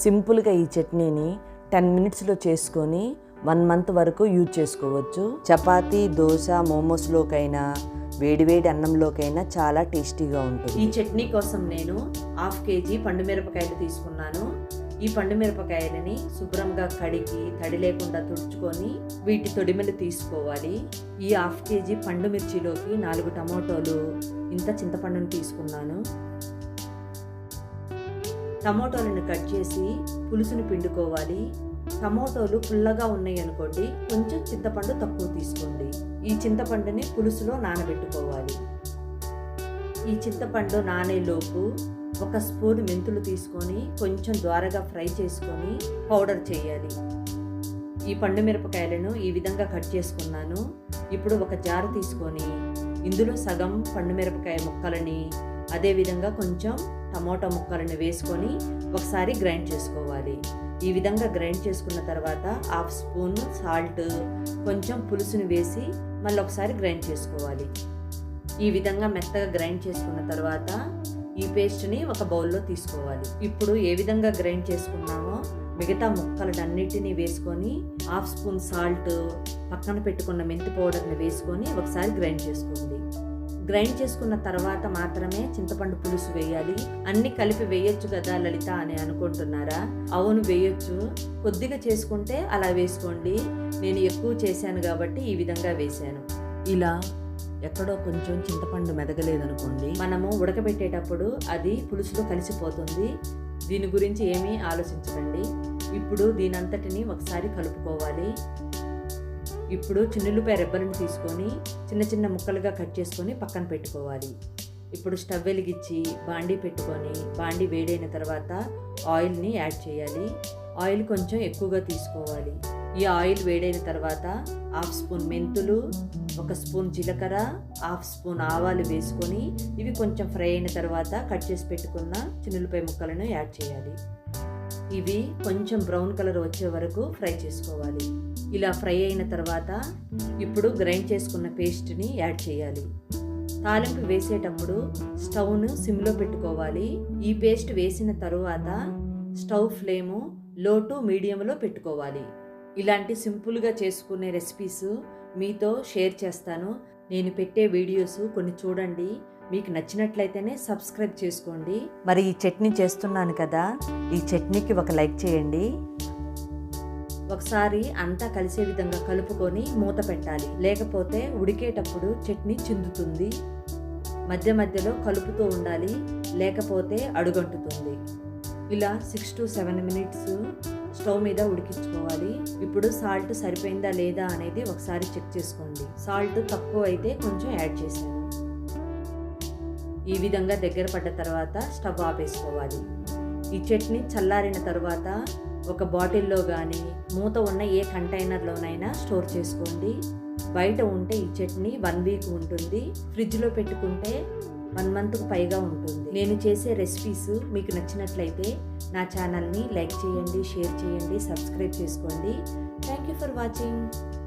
సింపుల్గా ఈ చట్నీని టెన్ మినిట్స్లో చేసుకొని వన్ మంత్ వరకు యూజ్ చేసుకోవచ్చు. చపాతీ దోశ మోమోస్లోకైనా వేడివేడి అన్నంలోకైనా చాలా టేస్టీగా ఉంటుంది. ఈ చట్నీ కోసం నేను హాఫ్ కేజీ పండు మిరపకాయలు తీసుకున్నాను. ఈ పండు మిరపకాయలని శుభ్రంగా కడిగి తడి లేకుండా తుడుచుకొని వీటి తొడిమెలు తీసుకోవాలి. ఈ హాఫ్ కేజీ పండు మిర్చిలోకి నాలుగు టమాటోలు ఇంత చింతపండును తీసుకున్నాను. టమోటోలను కట్ చేసి పులుసును పిండుకోవాలి. టమోటోలు పుల్లగా ఉన్నాయి అనుకోండి కొంచెం చింతపండు తక్కువ తీసుకోండి. ఈ చింతపండుని పులుసులో నానబెట్టుకోవాలి. ఈ చింతపండు నానేలోపు ఒక స్పూన్ మెంతులు తీసుకొని కొంచెం ద్వారగా ఫ్రై చేసుకొని పౌడర్ చేయాలి. ఈ పండు మిరపకాయలను ఈ విధంగా కట్ చేసుకున్నాను. ఇప్పుడు ఒక జారు తీసుకొని ఇందులో సగం పండు మిరపకాయ ముక్కలని అదేవిధంగా కొంచెం టమోటా ముక్కలను వేసుకొని ఒకసారి గ్రైండ్ చేసుకోవాలి. ఈ విధంగా గ్రైండ్ చేసుకున్న తర్వాత హాఫ్ స్పూన్ సాల్ట్ కొంచెం పులుసుని వేసి మళ్ళీ ఒకసారి గ్రైండ్ చేసుకోవాలి. ఈ విధంగా మెత్తగా గ్రైండ్ చేసుకున్న తర్వాత ఈ పేస్ట్ని ఒక బౌల్లో తీసుకోవాలి. ఇప్పుడు ఏ విధంగా గ్రైండ్ చేసుకున్నామో మిగతా ముక్కలన్నిటినీ వేసుకొని హాఫ్ స్పూన్ సాల్ట్ పక్కన పెట్టుకున్న మెంతి పౌడర్ని వేసుకొని ఒకసారి గ్రైండ్ చేసుకోండి. గ్రైండ్ చేసుకున్న తర్వాత మాత్రమే చింతపండు పులుసు వేయాలి. అన్ని కలిపి వేయొచ్చు కదా లలిత అని అనుకుంటున్నారా? అవును వేయొచ్చు. కొద్దిగా చేసుకుంటే అలా వేసుకోండి. నేను ఎక్కువ చేశాను కాబట్టి ఈ విధంగా వేశాను. ఇలా ఎక్కడో కొంచెం చింతపండు మెదగలేదనుకోండి. మనము ఉడకబెట్టేటప్పుడు అది పులుసులో కలిసిపోతుంది. దీని గురించి ఏమీ ఆలోచించకండి. ఇప్పుడు దీనంతటిని ఒకసారి కలుపుకోవాలి. ఇప్పుడు చిన్నులపై రెబ్బలను తీసుకొని చిన్న చిన్న ముక్కలుగా కట్ చేసుకొని పక్కన పెట్టుకోవాలి. ఇప్పుడు స్టవ్ వెలిగించి బాండీ పెట్టుకొని బాండీ వేడైన తర్వాత ఆయిల్ని యాడ్ చేయాలి. ఆయిల్ కొంచెం ఎక్కువగా తీసుకోవాలి. ఈ ఆయిల్ వేడైన తర్వాత హాఫ్ స్పూన్ మెంతులు ఒక స్పూన్ జీలకర్ర హాఫ్ స్పూన్ ఆవాలు వేసుకొని ఇవి కొంచెం ఫ్రై అయిన తర్వాత కట్ చేసి పెట్టుకున్న చిన్నులపై ముక్కలను యాడ్ చేయాలి. ఇవి కొంచెం బ్రౌన్ కలర్ వచ్చే వరకు ఫ్రై చేసుకోవాలి. ఇలా ఫ్రై అయిన తర్వాత ఇప్పుడు గ్రైండ్ చేసుకున్న పేస్ట్ని యాడ్ చేయాలి. తాలింపు వేసేటప్పుడు స్టవ్ను సిమ్లో పెట్టుకోవాలి. ఈ పేస్ట్ వేసిన తరువాత స్టవ్ ఫ్లేము లో టు మీడియంలో పెట్టుకోవాలి. ఇలాంటి సింపుల్గా చేసుకునే రెసిపీస్ మీతో షేర్ చేస్తాను. నేను పెట్టే వీడియోస్ కొన్ని చూడండి. మీకు నచ్చినట్లయితేనే సబ్స్క్రైబ్ చేసుకోండి. మరి ఈ చట్నీ చేస్తున్నాను కదా ఈ చట్నీకి ఒక లైక్ చేయండి. ఒకసారి అంతా కలిసే విధంగా కలుపుకొని మూత పెట్టాలి. లేకపోతే ఉడికేటప్పుడు చట్నీ చిందుతుంది. మధ్య మధ్యలో కలుపుతూ ఉండాలి. లేకపోతే అడుగంటుతుంది. ఇలా six to seven minutes stove మీద ఉడికించుకోవాలి. ఇప్పుడు సాల్ట్ సరిపోయిందా లేదా అనేది ఒకసారి చెక్ చేసుకోండి. సాల్ట్ తక్కువ అయితే కొంచెం యాడ్ చేశాను ఈ విధంగా దగ్గర పడ్డ తర్వాత స్టవ్ ఆపేసుకోవాలి. ఈ చట్నీ చల్లారిన తర్వాత ఒక బాటిల్లో కానీ మూత ఉన్న ఏ కంటైనర్లోనైనా స్టోర్ చేసుకోండి. బయట ఉంటే ఈ చట్నీ వన్ వీక్ ఉంటుంది. ఫ్రిడ్జ్లో పెట్టుకుంటే వన్ మంత్కు పైగా ఉంటుంది. నేను చేసే రెసిపీస్ మీకు నచ్చినట్లయితే నా ఛానల్ని లైక్ చేయండి షేర్ చేయండి సబ్స్క్రైబ్ చేసుకోండి. Thank you for watching.